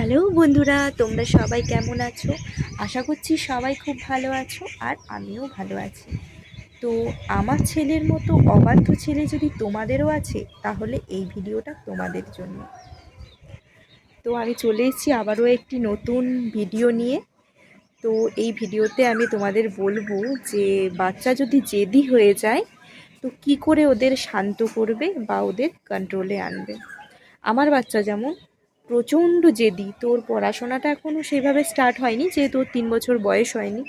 Hello বন্ধুরা, তোমরা সবাই কেমন আছো? আশা করছি সবাই খুব ভালো আছো আর আমিও ভালো আছি। তো আমার ছেলের মতো অবাধ্য ছেলে যদি তোমাদেরও আছে, তাহলে এই ভিডিওটা তোমাদের জন্য। তো আমি চলে এসেছি আবারও একটি নতুন ভিডিও নিয়ে। তো এই ভিডিওতে আমি তোমাদের বলব যে, বাচ্চা যদি জেদি হয়ে যায়, তো কি করে ওদের শান্ত করবে বা ওদের কন্ট্রোলে আনবে? আমার বাচ্চা যেমন প্রচণ্ড জেদি। তোর পড়াশোনাটা এখনও সেভাবে স্টার্ট হয়নি, যেহেতু ওর তিন বছর বয়স হয়নি।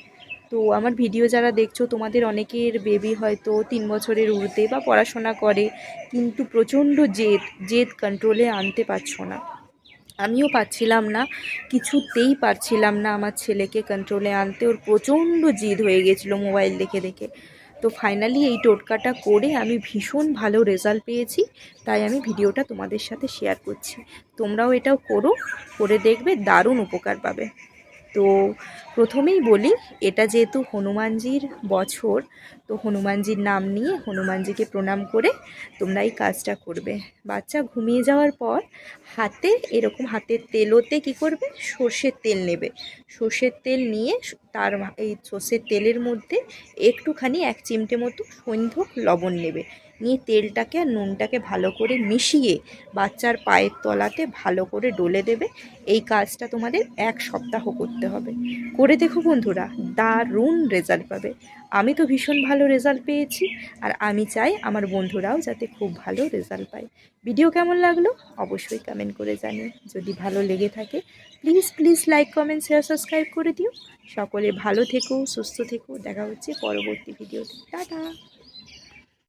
তো আমার ভিডিও যারা দেখছ, তোমাদের অনেকের বেবি হয়তো তিন বছরের ঊর্ধ্বে বা পড়াশোনা করে, কিন্তু প্রচণ্ড জেদ জেদ কন্ট্রোলে আনতে পারছ না। আমিও পাচ্ছিলাম না, কিছুতেই পারছিলাম না আমার ছেলেকে কন্ট্রোলে আনতে। ওর প্রচণ্ড জিদ হয়ে গেছিল মোবাইল দেখে দেখে। তো ফাইনালি এই টোটকাটা করে আমি ভীষণ ভালো রেজাল্ট পেয়েছি, তাই আমি ভিডিওটা তোমাদের সাথে শেয়ার করছি। তোমরাও এটাও করো, করে দেখবে দারুণ উপকার পাবে। তো প্রথমেই বলি, এটা যেহেতু হনুমানজির বছর, তো হনুমানজির নাম নিয়ে হনুমানজিকে প্রণাম করে তোমরা এই কাজটা করবে। বাচ্চা ঘুমিয়ে যাওয়ার পর হাতে, এরকম হাতের তেলোতে কি করবে? সর্ষের তেল নেবে। সর্ষের তেল নিয়ে তার এই সর্ষের তেলের মধ্যে একটুখানি এক চিমটে মতো সৈন্ধক লবণ নেবে। নিয়ে তেলটাকে আর নুনটাকে ভালো করে মিশিয়ে বাচ্চার পায়ের তলাতে ভালো করে ডলে দেবে। এই কাজটা তোমাদের এক সপ্তাহ করতে হবে। করে দেখো বন্ধুরা দারুণ রেজাল্ট পাবে। আমি তো ভীষণ ভালো রেজাল্ট পেয়েছি আর আমি চাই আমার বন্ধুরাও যাতে খুব ভালো রেজাল্ট পায়। ভিডিও কেমন লাগল? অবশ্যই কমেন্ট করে জানি যদি ভালো লেগে থাকে please please like comment share subscribe করে দিও। সকলে ভালো থেকো, সুস্থ থেকো। দেখা হচ্ছে পরবর্তী ভিডিওতে টাটা!